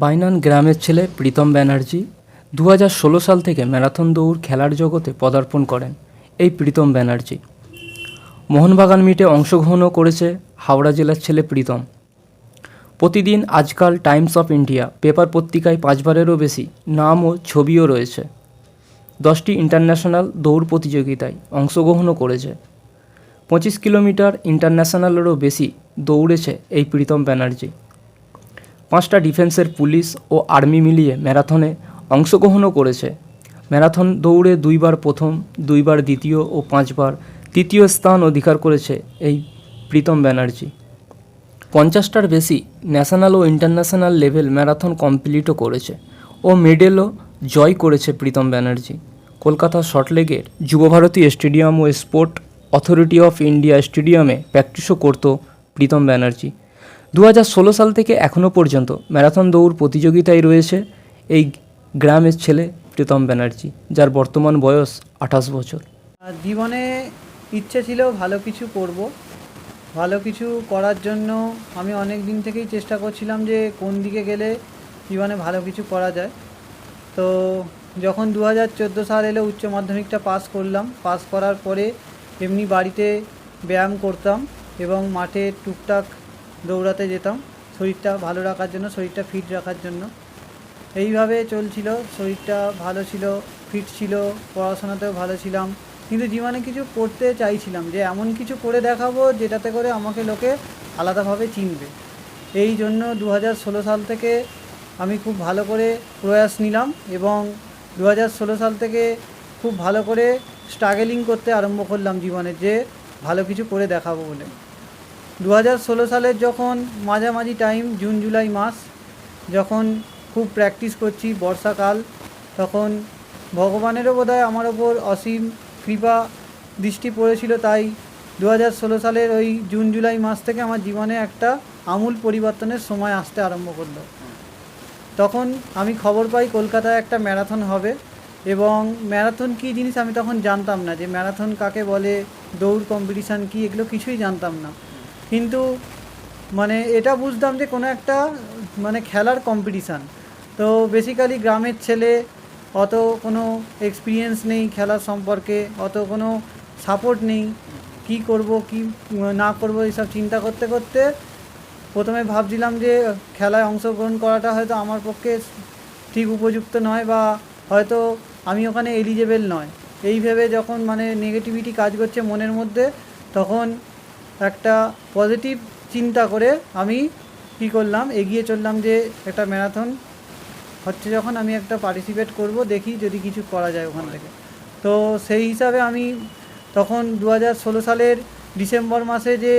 বাইনান গ্রামের ছেলে প্রীতম ব্যানার্জি দু সাল থেকে ম্যারাথন দৌড় খেলার জগতে পদার্পণ করেন এই প্রীতম ব্যানার্জি। মোহনবাগান মিটে অংশগ্রহণও করেছে হাওড়া জেলার ছেলে প্রীতম। প্রতিদিন আজকাল টাইমস অফ ইন্ডিয়া পেপার পত্রিকায় পাঁচবারেরও বেশি নাম ও ছবিও রয়েছে। দশটি ইন্টারন্যাশনাল দৌড় প্রতিযোগিতায় অংশগ্রহণও করেছে। পঁচিশ কিলোমিটার ইন্টারন্যাশনালেরও বেশি দৌড়েছে এই প্রীতম ব্যানার্জি। পাঁচটা ডিফেন্সের পুলিশ ও আর্মি মিলিয়ে ম্যারাথনে অংশগ্রহণও করেছে। ম্যারাথন দৌড়ে দুইবার প্রথম, দুইবার দ্বিতীয় ও পাঁচবার তৃতীয় স্থান অধিকার করেছে এই প্রীতম ব্যানার্জি। পঞ্চাশটার বেশি ন্যাশনাল ও ইন্টারন্যাশনাল লেভেল ম্যারাথন কমপ্লিটও করেছে ও মেডেলও জয় করেছে প্রীতম ব্যানার্জি। কলকাতা শর্টলেগের যুবভারতী স্টেডিয়াম ও স্পোর্ট অথরিটি অফ ইন্ডিয়া স্টেডিয়ামে প্র্যাকটিসও করত প্রীতম ব্যানার্জি। দু সাল থেকে এখনও পর্যন্ত ম্যারাথন দৌড় প্রতিযোগিতায় রয়েছে এই গ্রামের ছেলে প্রীতম ব্যানার্জি, যার বর্তমান বয়স আঠাশ বছর। জীবনে ইচ্ছে ছিল ভালো কিছু করব। ভালো কিছু করার জন্য আমি অনেক দিন থেকেই চেষ্টা করছিলাম যে কোন দিকে গেলে জীবনে ভালো কিছু করা যায়। তো যখন দু হাজার চোদ্দ সাল এলে, উচ্চ মাধ্যমিকটা পাস করলাম। পাস করার পরে এমনি বাড়িতে ব্যায়াম করতাম এবং মাঠে টুকটাক দৌড়াতে যেতাম। শরীরটা ভালো রাখার জন্য, শরীরটা ফিট রাখার জন্য। এইভাবে চলছিল, শরীরটা ভালো ছিল ফিট ছিল, পড়াশোনাতেও ভালো ছিলাম। কিন্তু জীবনে কিছু করতে চাইছিলাম যে, এমন কিছু করে দেখাবো যেটাতে করে আমাকে লোকে আলাদাভাবে চিনবে। এই জন্য দু সাল থেকে আমি খুব ভালো করে প্রয়াস নিলাম এবং দু সাল থেকে খুব ভালো করে স্ট্রাগলিং করতে আরম্ভ করলাম জীবনে যে, ভালো কিছু করে দেখাবো বলে। দু হাজার ষোলো সালের যখন মাঝামাঝি টাইম জুন জুলাই মাস, যখন খুব প্র্যাকটিস করছি বর্ষাকাল, তখন ভগবানেরও বোধহয় আমার ওপর অসীম কৃপা দৃষ্টি পড়েছিল। তাই দু হাজার ষোলো সালের ওই জুন জুলাই মাস থেকে আমার জীবনে একটা আমূল পরিবর্তনের সময় আসতে আরম্ভ করল। তখন আমি খবর পাই কলকাতায় একটা ম্যারাথন হবে এবং ম্যারাথন কী জিনিস আমি তখন জানতাম না যে ম্যারাথন কাকে বলে, দৌড় কম্পিটিশান কী, এগুলো কিছুই জানতাম না। কিন্তু মানে এটা বুঝতাম যে কোনো একটা মানে খেলার কম্পিটিশান তো বেসিক্যালি গ্রামের ছেলে অত কোনো এক্সপিরিয়েন্স নেই খেলার সম্পর্কে, অত কোনো সাপোর্ট নেই। কি করব, কি না করব এইসব চিন্তা করতে করতে প্রথমে ভাবছিলাম যে খেলায় অংশগ্রহণ করাটা হয়তো আমার পক্ষে ঠিক উপযুক্ত নয় বা হয়তো আমি ওখানে এলিজেবেল নয়। এই ভেবে যখন মানে নেগেটিভিটি কাজ করছে মনের মধ্যে, তখন একটা পজিটিভ চিন্তা করে আমি কী করলাম, এগিয়ে চললাম যে একটা ম্যারাথন হচ্ছে যখন আমি একটা পার্টিসিপেট করব, দেখি যদি কিছু করা যায় ওখান থেকে। তো সেই হিসাবে আমি তখন দু সালের ডিসেম্বর মাসে যে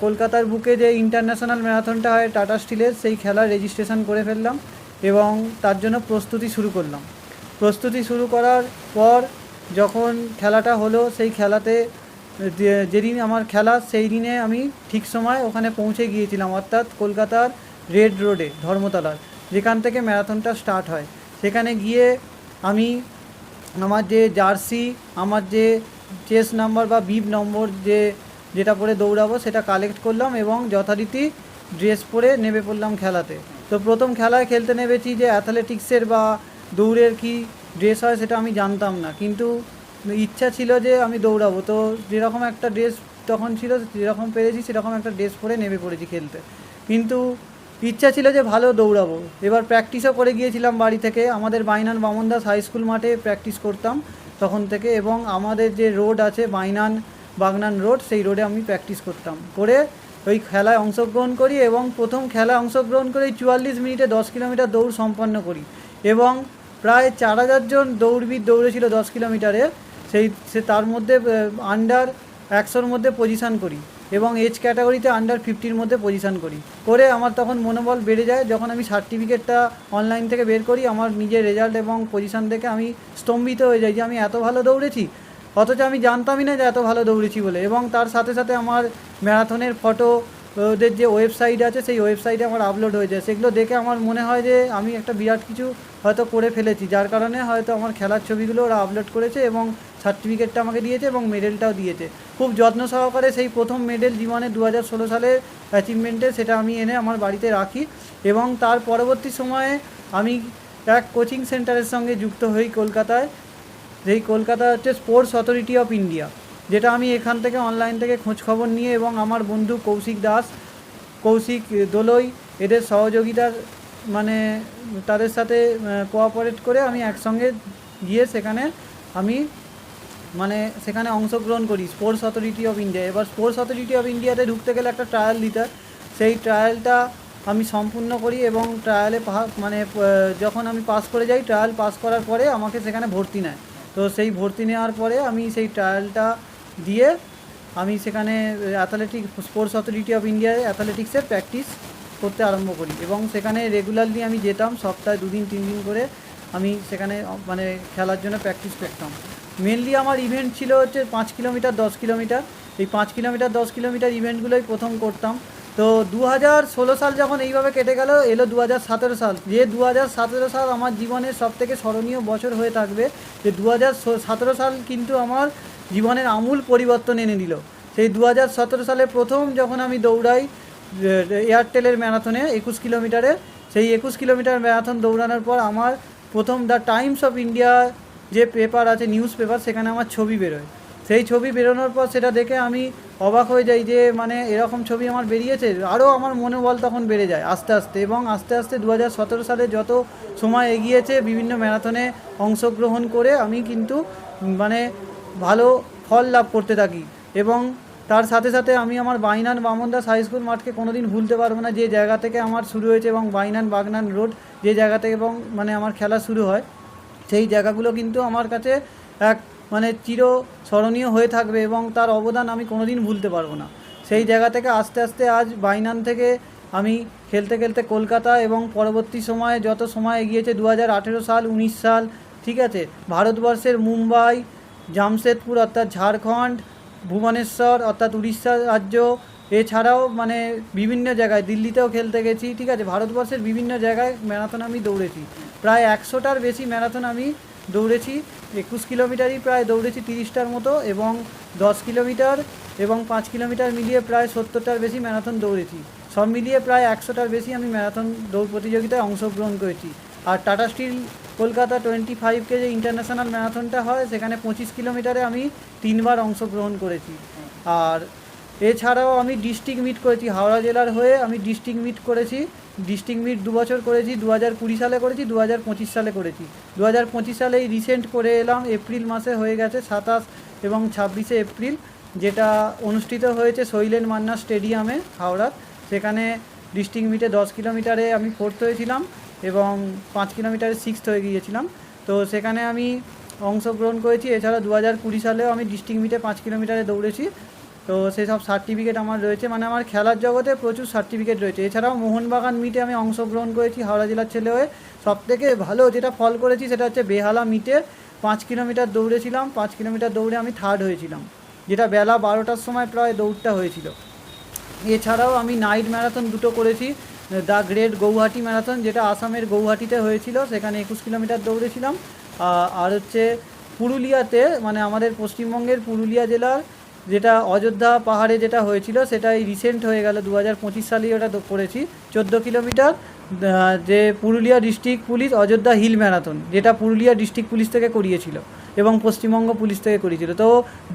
কলকাতার বুকে যে ইন্টারন্যাশনাল ম্যারাথনটা হয় টাটা স্টিলের সেই খেলার রেজিস্ট্রেশন করে ফেললাম এবং তার জন্য প্রস্তুতি শুরু করলাম। প্রস্তুতি শুরু করার পর যখন খেলাটা হলো, সেই খেলাতে যেদিন আমার খেলা, সেই দিনে আমি ঠিক সময় ওখানে পৌঁছে গিয়েছিলাম, অর্থাৎ কলকাতার রেড রোডে, ধর্মতলার, যেখান থেকে ম্যারাথনটা স্টার্ট হয়। সেখানে গিয়ে আমি আমার যে জার্সি, আমার যে চেস নাম্বার বা বিব নম্বর যে, যেটা পরে দৌড়াবো, সেটা কালেক্ট করলাম এবং যথারীতি ড্রেস পরে নেমে পড়লাম খেলাতে। তো প্রথম খেলায় খেলতে নেমেছি যে অ্যাথলেটিক্সের বা দৌড়ের কি ড্রেস হয় সেটা আমি জানতাম না। কিন্তু ইচ্ছা ছিল যে আমি দৌড়াবো। তো যেরকম একটা ড্রেস তখন ছিল, যেরকম পেরেছি সেরকম একটা ড্রেস পরে নেমে পড়েছি খেলতে। কিন্তু ইচ্ছা ছিল যে ভালো দৌড়াবো। এবার প্র্যাকটিসও করে গিয়েছিলাম বাড়ি থেকে। আমাদের বাইনান বামনদাস হাই স্কুল মাঠে প্র্যাকটিস করতাম তখন থেকে এবং আমাদের যে রোড আছে বাইনান বাগনান রোড, সেই রোডে আমি প্র্যাকটিস করতাম। করে ওই খেলায় অংশগ্রহণ করি এবং প্রথম খেলায় অংশগ্রহণ করে চুয়াল্লিশ মিনিটে দশ কিলোমিটার দৌড় সম্পন্ন করি। এবং প্রায় চার হাজার জন দৌড়বিদ দৌড়েছিল দশ কিলোমিটারে। সেই, সে তার মধ্যে আন্ডার একশোর মধ্যে পজিশান করি এবং এজ ক্যাটাগরিতে আন্ডার ফিফটির মধ্যে পজিশান করি। করে আমার তখন মনোবল বেড়ে যায়। যখন আমি সার্টিফিকেটটা অনলাইন থেকে বের করি, আমার নিজের রেজাল্ট এবং পজিশান দেখে আমি স্তম্ভিত হয়ে যাই যে আমি এত ভালো দৌড়েছি। অথচ আমি জানতামই না যে এত ভালো দৌড়েছি বলে। এবং তার সাথে সাথে আমার ম্যারাথনের ফটো ওদের যে ওয়েবসাইট আছে, সেই ওয়েবসাইটে আমার আপলোড হয়ে যায়। সেগুলো দেখে আমার মনে হয় যে আমি একটা বিরাট কিছু হয়তো করে ফেলেছি। যার কারণে হয়তো আমার খেলার ছবিগুলো ওরা আপলোড করেছে এবং সার্টিফিকেটটা আমাকে দিয়েছে এবং মেডেলটাও দিয়েছে। খুব যত্ন সহকারে সেই প্রথম মেডেল জীবনে দু হাজার ষোলো সালের অ্যাচিভমেন্টে সেটা আমি এনে আমার বাড়িতে রাখি এবং তার পরবর্তী সময়ে আমি এক কোচিং সেন্টারের সঙ্গে যুক্ত হই কলকাতায়। যেই কলকাতা হচ্ছে স্পোর্টস অথরিটি অফ ইন্ডিয়া যেটা আমি এখান থেকে অনলাইন থেকে খোঁজ খবর নিয়ে এবং আমার বন্ধু কৌশিক দাস, কৌশিক দোলই, এদের সহযোগিতার মানে তাদের সাথে কোঅপারেট করে আমি একসঙ্গে গিয়ে সেখানে আমি মানে সেখানে অংশগ্রহণ করি স্পোর্টস অথরিটি অফ ইন্ডিয়া এবার স্পোর্টস অথরিটি অফ ইন্ডিয়াতে ঢুকতে গেলে একটা ট্রায়াল দিতে হয়। সেই ট্রায়ালটা আমি সম্পূর্ণ করি এবং ট্রায়ালে মানে যখন আমি পাস করে যাই ট্রায়াল পাস করার পরে আমাকে সেখানে ভর্তি নেয়। তো সেই ভর্তি নেওয়ার পরে আমি সেই ট্রায়ালটা দিয়ে আমি সেখানে অ্যাথলেটিক স্পোর্টস অথরিটি অফ ইন্ডিয়ায় অ্যাথলেটিক্সের প্র্যাকটিস করতে আরম্ভ করি এবং সেখানে রেগুলারলি আমি যেতাম, সপ্তাহে দুদিন তিন দিন করে আমি সেখানে মানে খেলার জন্য প্র্যাকটিস করতাম। মেনলি আমার ইভেন্ট ছিল হচ্ছে পাঁচ কিলোমিটার, দশ কিলোমিটার। এই পাঁচ কিলোমিটার, দশ কিলোমিটার ইভেন্টগুলোই প্রথম করতাম। তো দু হাজার ষোলো সাল যখন এইভাবে কেটে গেল, এলো দু হাজার সতেরো সাল। যে দু হাজার সতেরো সাল আমার জীবনের সব থেকে স্মরণীয় বছর হয়ে থাকবে, যে দু হাজার সতেরো সাল কিন্তু আমার জীবনের আমূল পরিবর্তন এনে দিল। সেই দু হাজার সতেরো সালে প্রথম যখন আমি দৌড়াই এয়ারটেলের ম্যারাথনে একুশ কিলোমিটারে। সেই একুশ কিলোমিটার ম্যারাথন দৌড়ানোর পর আমার প্রথম দ্য টাইমস অফ ইন্ডিয়া যে পেপার আছে নিউজ পেপার সেখানে আমার ছবি বেরোয়। সেই ছবি বেরোনোর পর সেটা দেখে আমি অবাক হয়ে যাই যে মানে এরকম ছবি আমার বেরিয়েছে। আরও আমার মনোবল তখন বেড়ে যায় আস্তে আস্তে এবং আস্তে আস্তে দু হাজার সতেরো সালে যত সময় এগিয়েছে বিভিন্ন ম্যারাথনে অংশগ্রহণ করে আমি কিন্তু মানে ভালো ফল লাভ করতে থাকি এবং তার সাথে সাথে আমি আমার বাইনান বামনদাস হাই স্কুল মাঠকে কোনোদিন ভুলতে পারব না। যে জায়গা থেকে আমার শুরু হয়েছে এবং বাইনান বাগনান রোড যে জায়গা থেকে এবং মানে আমার খেলা শুরু হয় সেই জায়গাগুলো কিন্তু আমার কাছে এক মানে চির স্মরণীয় হয়ে থাকবে এবং তার অবদান আমি কোনোদিন ভুলতে পারব না। সেই জায়গা থেকে আস্তে আস্তে আজ বাইনান থেকে আমি খেলতে খেলতে কলকাতা এবং পরবর্তী সময়ে যত সময় এগিয়েছে দু হাজার আঠেরো সাল, উনিশ সাল, ঠিক আছে? ভারতবর্ষের মুম্বাই, জামশেদপুর অর্থাৎ ঝাড়খণ্ড, ভুবনেশ্বর অর্থাৎ উড়িষ্যা রাজ্য, এছাড়াও মানে বিভিন্ন জায়গায় দিল্লিতেও খেলতে গেছি, ঠিক আছে? ভারতবর্ষের বিভিন্ন জায়গায় ম্যারাথন আমি দৌড়েছি। প্রায় একশোটার বেশি ম্যারাথন আমি দৌড়েছি। একুশ কিলোমিটারই প্রায় দৌড়েছি তিরিশটার মতো এবং দশ কিলোমিটার এবং পাঁচ কিলোমিটার মিলিয়ে প্রায় সত্তরটার বেশি ম্যারাথন দৌড়েছি। সব মিলিয়ে প্রায় একশোটার বেশি আমি ম্যারাথন দৌড় প্রতিযোগিতায় অংশগ্রহণ করেছি। আর টাটা স্টিল কলকাতা টোয়েন্টি ফাইভকে যে ইন্টারন্যাশনাল ম্যারাথনটা হয়, সেখানে পঁচিশ কিলোমিটারে আমি তিনবার অংশগ্রহণ করেছি। আর এছাড়াও আমি ডিস্ট্রিক্ট মিট করেছি, হাওড়া জেলার হয়ে আমি ডিস্ট্রিক্ট মিট করেছি, ডিস্ট্রিক্ট মিট দু বছর করেছি দু হাজার কুড়ি সালে করেছি দু হাজার পঁচিশ সালে করেছি। দু হাজার পঁচিশ সালে এই রিসেন্ট করে এলাম, এপ্রিল মাসে হয়ে গেছে সাতাশ এবং ছাব্বিশে এপ্রিল, যেটা অনুষ্ঠিত হয়েছে শৈলেন মান্না স্টেডিয়ামে হাওড়ার। সেখানে ডিস্ট্রিক্ট মিটে দশ কিলোমিটারে আমি ফোর্থ হয়েছিলাম এবং পাঁচ কিলোমিটারে সিক্সথ হয়ে গিয়েছিলাম। তো সেখানে আমি অংশগ্রহণ করেছি। এছাড়া দু হাজার কুড়ি সালেও আমি ডিস্ট্রিক্ট মিটে পাঁচ কিলোমিটারে দৌড়েছি। তো সেসব সার্টিফিকেট আমার রয়েছে। মানে আমার খেলার জগতে প্রচুর সার্টিফিকেট রয়েছে। এছাড়াও মোহনবাগান মিটে আমি অংশগ্রহণ করেছি হাওড়া জেলার ছেলে হয়ে। সব থেকে ভালো যেটা ফল করেছি সেটা হচ্ছে বেহালা মিটে পাঁচ কিলোমিটার দৌড়েছিলাম পাঁচ কিলোমিটার দৌড়ে আমি থার্ড হয়েছিলাম। যেটা বেলা বারোটার সময় প্রায় দৌড়টা হয়েছিল। এছাড়াও আমি নাইট ম্যারাথন দুটো করেছি। দ্য গ্রেট গৌহাটি ম্যারাথন যেটা আসামের গৌহাটিতে হয়েছিল। সেখানে একুশ কিলোমিটার দৌড়েছিলাম আর হচ্ছে পুরুলিয়াতে মানে আমাদের পশ্চিমবঙ্গের পুরুলিয়া জেলার যেটা অযোধ্যা পাহাড়ে যেটা হয়েছিল সেটা এই রিসেন্ট হয়ে গেল। দু হাজার পঁচিশ সালেই ওটা করেছি। চোদ্দ কিলোমিটার যে Purulia district police Ayodhya hill marathon যেটা পুরুলিয়া ডিস্ট্রিক্ট পুলিশ থেকে করিয়েছিল এবং পশ্চিমবঙ্গ পুলিশ থেকে করিয়েছিল। তো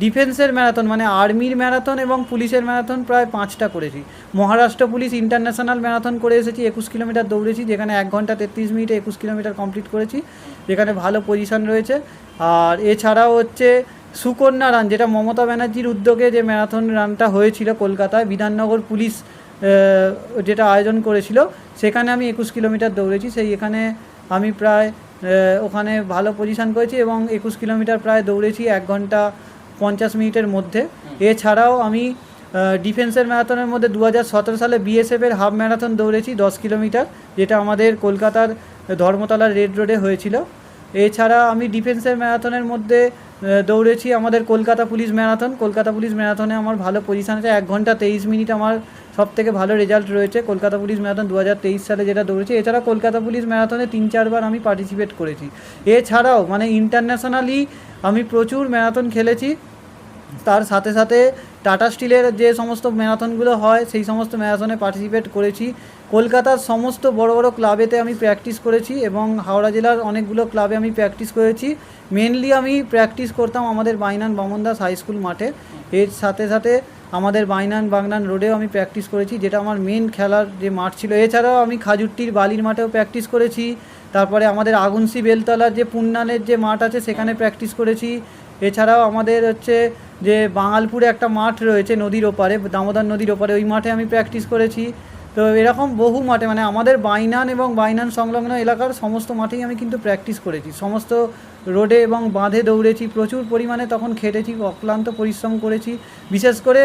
ডিফেন্সের ম্যারাথন মানে আর্মির ম্যারাথন এবং পুলিশের ম্যারাথন প্রায় পাঁচটা করেছি। মহারাষ্ট্র পুলিশ ইন্টারন্যাশনাল ম্যারাথন করে এসেছি, একুশ কিলোমিটার দৌড়েছি, যেখানে এক ঘণ্টা তেত্রিশ মিনিটে একুশ কিলোমিটার কমপ্লিট করেছি, যেখানে ভালো পজিশন রয়েছে। আর এছাড়াও হচ্ছে সুকন্যা রান, যেটা মমতা ব্যানার্জির উদ্যোগে যে ম্যারাথন রানটা হয়েছিল কলকাতায়, বিধাননগর পুলিশ যেটা আয়োজন করেছিল, সেখানে আমি একুশ কিলোমিটার দৌড়েছি। সেই এখানে আমি প্রায় ওখানে ভালো পজিশন করেছি এবং একুশ কিলোমিটার প্রায় দৌড়েছি এক ঘণ্টা পঞ্চাশ মিনিটের মধ্যে। এছাড়াও আমি ডিফেন্সের ম্যারাথনের মধ্যে দু হাজার সতেরো সালে বিএসএফের হাফ ম্যারাথন দৌড়েছি দশ কিলোমিটার, যেটা আমাদের কলকাতার ধর্মতলার রেড রোডে হয়েছিল। এছাড়া আমি ডিফেন্সের ম্যারাথনের মধ্যে দৌড়েছি আমাদের Kolkata police marathon Kolkata police ম্যারাথনে আমার ভালো পজিশন আছে। এক ঘণ্টা তেইশ মিনিট আমার সব থেকে ভালো রেজাল্ট রয়েছে। কলকাতা পুলিশ ম্যারাথন দু হাজার তেইশ সালে যেটা দৌড়েছি। এছাড়া কলকাতা পুলিশ ম্যারাথনে তিন চারবার আমি পার্টিসিপেট করেছি। এছাড়াও মানে ইন্টারন্যাশনালি আমি প্রচুর ম্যারাথন খেলেছি। তার সাথে সাথে টাটা স্টিলের যে সমস্ত ম্যারাথনগুলো হয়, সেই সমস্ত ম্যারাথনে পার্টিসিপেট করেছি। কলকাতার সমস্ত বড় বড় ক্লাবেতে আমি প্র্যাকটিস করেছি এবং হাওড়া জেলার অনেকগুলো ক্লাবে আমি প্র্যাকটিস করেছি। মেনলি আমি প্র্যাকটিস করতাম আমাদের বাইনান বামনদাস হাই স্কুল মাঠে। এর সাথে সাথে আমাদের বাইনান বাগনান রোডেও আমি প্র্যাকটিস করেছি, যেটা আমার মেন খেলার যে মাঠ ছিল। এছাড়াও আমি খাজুরটির বালির মাঠেও প্র্যাকটিস করেছি। তারপরে আমাদের আগুনসি বেলতলার যে পুন্নানের যে মাঠ আছে, সেখানে প্র্যাকটিস করেছি। এছাড়াও আমাদের হচ্ছে যে বাঙালপুরে একটা মাঠ রয়েছে নদীর ওপারে, দামোদর নদীর ওপারে, ওই মাঠে আমি প্র্যাকটিস করেছি। তো এরকম বহু মাঠে মানে আমাদের বাইনান এবং বাইনান সংলগ্ন এলাকার সমস্ত মাঠেই আমি কিন্তু প্র্যাকটিস করেছি। সমস্ত রোডে এবং বাঁধে দৌড়েছি, প্রচুর পরিমাণে তখন খেটেছি, অক্লান্ত পরিশ্রম করেছি। বিশেষ করে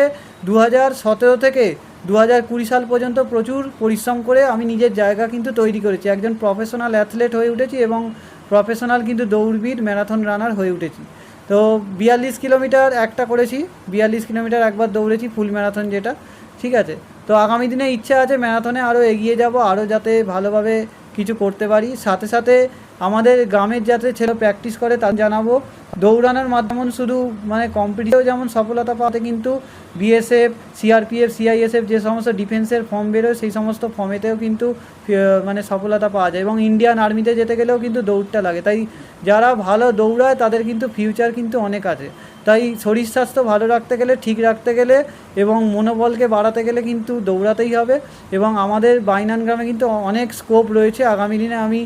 দু হাজার সতেরো থেকে দু হাজার কুড়ি সাল পর্যন্ত প্রচুর পরিশ্রম করে আমি নিজের জায়গা কিন্তু তৈরি করেছি। একজন প্রফেশনাল অ্যাথলেট হয়ে উঠেছি এবং প্রফেশনাল কিন্তু দৌড়বিদ ম্যারাথন রানার হয়ে উঠেছি। তো বিয়াল্লিশ কিলোমিটার একটা করেছি, বিয়াল্লিশ কিলোমিটার একবার দৌড়েছি ফুল ম্যারাথন যেটা, ঠিক আছে? তো আগামী দিনে ইচ্ছা আছে ম্যারাথনে আরও এগিয়ে যাব আরও যাতে ভালোভাবে কিছু করতে পারি। সাথে সাথে আমাদের গ্রামের যাতে ছেলে প্র্যাকটিস করে তা জানাব। দৌড়ানোর মাধ্যমে শুধু মানে কম্পিটিটিভ যেমন সফলতা পাতে কিন্তু বিএসএফ সিআরপিএফ সিআইএসএফ যে সমস্ত ডিফেন্সের ফর্ম বেরোয়, সেই সমস্ত ফর্মেতেও কিন্তু মানে সফলতা পাওয়া যায়। এবং ইন্ডিয়ান আর্মিতে যেতে গেলেও কিন্তু দৌড়টা লাগে। তাই যারা ভালো দৌড়ায়, তাদের কিন্তু ফিউচার কিন্তু অনেক আছে। তাই শরীর স্বাস্থ্য ভালো রাখতে গেলে, ঠিক রাখতে গেলে এবং মনোবলকে বাড়াতে গেলে কিন্তু দৌড়াতেই হবে। এবং আমাদের বাইনান গ্রামে কিন্তু অনেক স্কোপ রয়েছে। আগামী দিনে আমি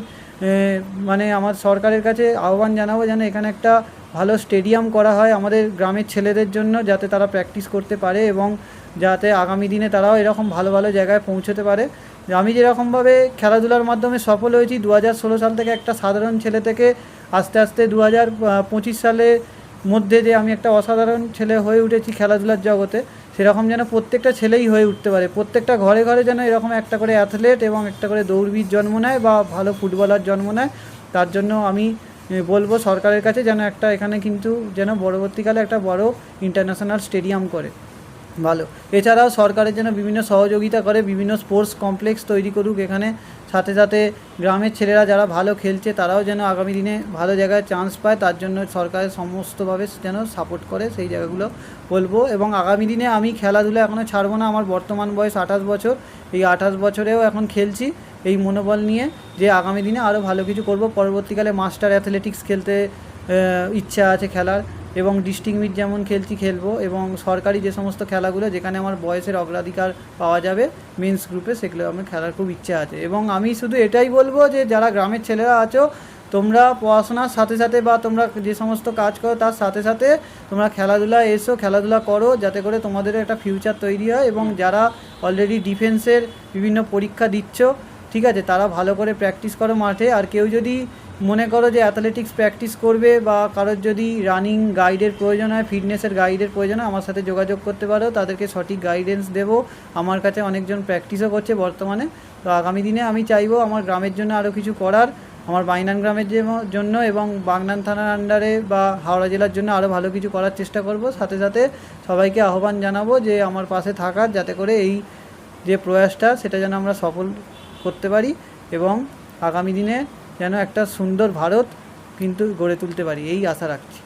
মানে আমার সরকারের কাছে আহ্বান জানাব যেন এখানে একটা ভালো স্টেডিয়াম করা হয় আমাদের গ্রামের ছেলেদের জন্য, যাতে তারা প্র্যাকটিস করতে পারে এবং যাতে আগামী দিনে তারাও এরকম ভালো ভালো জায়গায় পৌঁছতে পারে। আমি যেরকমভাবে খেলাধুলার মাধ্যমে সফল হয়েছি দু হাজার ষোলো সাল থেকে একটা সাধারণ ছেলে থেকে আস্তে আস্তে দু হাজার পঁচিশ সালে মধ্যে যে আমি একটা অসাধারণ ছেলে হয়ে উঠেছি খেলাধুলার জগতে। সেরকম যেন প্রত্যেকটা ছেলেই হয়ে উঠতে পারে। প্রত্যেকটা ঘরে ঘরে যেন এরকম একটা করে অ্যাথলেট এবং একটা করে দৌড়বিদ জন্ম নেয় বা ভালো ফুটবলার জন্ম নেয়, তার জন্য আমি বলব সরকারের কাছে যেন একটা এখানে কিন্তু যেন পরবর্তীকালে একটা বড় ইন্টারন্যাশনাল স্টেডিয়াম করে। ভালো। এছাড়াও সরকারের জন্য বিভিন্ন সহযোগিতা করে, বিভিন্ন স্পোর্টস কমপ্লেক্স তৈরি করুক এখানে। সাথে সাথে গ্রামের ছেলেরা যারা ভালো খেলছে, তারাও যেন আগামী দিনে ভালো জায়গায় চান্স পায়, তার জন্য সরকারের সমস্তভাবে যেন সাপোর্ট করে, সেই জায়গাগুলো বলব। এবং আগামী দিনে আমি খেলাধুলা এখনও ছাড়বো না, আমার বর্তমান বয়স আঠাশ বছর। এই আঠাশ বছরেও এখন খেলছি এই মনোবল নিয়ে যে আগামী দিনে আরও ভালো কিছু করব। পরবর্তীকালে মাস্টার অ্যাথলেটিক্স খেলতে ইচ্ছা আছে খেলার। এবং ডিস্ট্রিক্ট মিট যেমন খেলছি খেলব এবং সরকারি যে সমস্ত খেলাগুলো, যেখানে আমার বয়সের অগ্রাধিকার পাওয়া যাবে, মেন্স গ্রুপে সেগুলো আমার খেলার খুব ইচ্ছা আছে। এবং আমি শুধু এটাই বলব যে, যারা গ্রামের ছেলেরা আছো, তোমরা পড়াশোনার সাথে সাথে বা তোমরা যে সমস্ত কাজ করো, তার সাথে সাথে তোমরা খেলাধুলা এসো, খেলাধুলা করো, যাতে করে তোমাদের একটা ফিউচার তৈরি হয় এবং যারা অলরেডি ডিফেন্সের বিভিন্ন পরীক্ষা দিচ্ছ ঠিক আছে, তারা ভালো করে প্র্যাকটিস করো মাঠে। আর কেউ যদি মনে করো যে অ্যাথলেটিক্স প্র্যাকটিস করবে বা কারোর যদি রানিং গাইডের প্রয়োজন হয় ফিটনেসের গাইডের প্রয়োজন হয়, আমার সাথে যোগাযোগ করতে পারো। তাদেরকে সঠিক গাইডেন্স দেবো। আমার কাছে অনেকজন প্র্যাকটিসও করছে বর্তমানে। তো আগামী দিনে আমি চাইব আমার গ্রামের জন্য আরও কিছু করার। আমার বাইনান গ্রামের জন্য এবং বাগনান থানার আন্ডারে বা হাওড়া জেলার জন্য আরও ভালো কিছু করার চেষ্টা করব। সাথে সাথে সবাইকে আহ্বান জানাব যে আমার পাশে থাকার, যাতে করে এই যে প্রয়াসটা, সেটা যেন আমরা সফল করতে পারি এবং আগামী দিনে যেন একটা সুন্দর ভারত কিন্তু গড়ে তুলতে পারি, এই আশা রাখছি।